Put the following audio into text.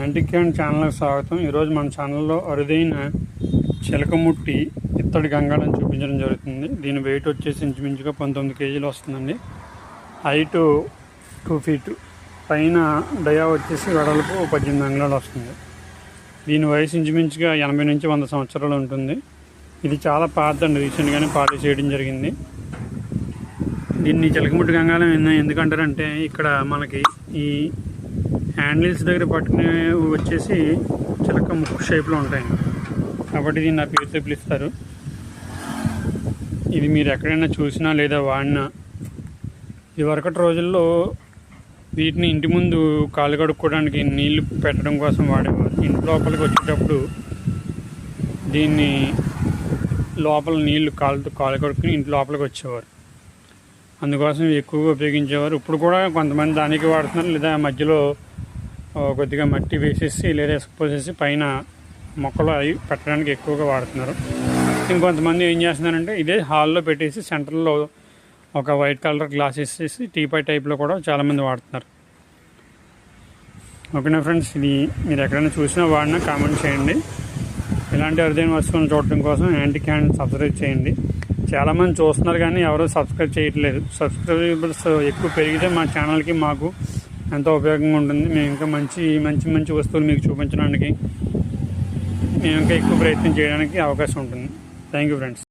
యాంటిక్యాన్ ఛానల్కి స్వాగతం. ఈరోజు మన ఛానల్లో అరుదైన చిలకముట్టి ఇత్తడి గంగాళం చూపించడం జరుగుతుంది. దీని వెయిట్ వచ్చేసి ఇంచుమించుగా పంతొమ్మిది కేజీలు వస్తుందండి. హైట్ టూ ఫీట్ పైన డయా వచ్చేసి వెడల్పు పద్దెనిమిది అంగుళాలు వస్తుంది. దీని వయసు ఇంచుమించుగా ఎనభై నుంచి వంద సంవత్సరాలు ఉంటుంది. ఇది చాలా పాత అండి రీసెంట్గానే పాలిష్ చేయడం జరిగింది. దీన్ని చిలకముట్టి గంగాళం ఎందుకంటారంటే ఇక్కడ మనకి ఈ హ్యాండిల్స్ దగ్గర పట్టుకునే వచ్చేసి చిలక ముక్కు షేప్లో ఉంటాయి. కాబట్టి దీన్ని నా పేరుతో పిలుస్తారు ఇది మీరు ఎక్కడైనా చూసినా లేదా వాడినా ఇదివరకటి రోజుల్లో వీటిని ఇంటి ముందు కాలు కడుక్కోవడానికి నీళ్ళు పెట్టడం కోసం వాడేవారు. ఇంటి లోపలికి వచ్చేటప్పుడు దీన్ని లోపల నీళ్ళు కాలుతో కాలు కడుక్కుని ఇంటి లోపలికి వచ్చేవారు. అందుకోసం ఎక్కువగా ఉపయోగించేవారు. ఇప్పుడు కూడా కొంతమంది దానికి వాడుతున్నారు లేదా మధ్యలో కొద్దిగా మట్టి వేసేసి లేదా ఇసుక పోసేసి పైన మొక్కలు అవి పెట్టడానికి ఎక్కువగా వాడుతున్నారు. ఇంకొంతమంది ఏం చేస్తున్నారంటే ఇదే హాల్లో పెట్టేసి సెంటర్లో ఒక వైట్ కలర్ గ్లాస్ వేసేసి టీపై టైప్లో కూడా చాలామంది వాడుతున్నారు. ఓకేనా ఫ్రెండ్స్? ఇది మీరు ఎక్కడైనా చూసినా వాడినా కామెంట్ చేయండి. ఇలాంటి అరుదైన వస్తువులను చూడటం కోసం యాంటీ క్యాన్ సబ్స్క్రైబ్ చేయండి. చాలామంది చూస్తున్నారు కానీ ఎవరు సబ్స్క్రైబ్ చేయట్లేదు. సబ్స్క్రైబర్స్ ఎక్కువ పెరిగితే మా ఛానల్కి మాకు ఎంతో ఉపయోగంగా ఉంటుంది. మేము ఇంకా మంచి మంచి మంచి వస్తువులు మీకు చూపించడానికి మేము ఇంకా ఎక్కువ ప్రయత్నం చేయడానికి అవకాశం ఉంటుంది. Thank you friends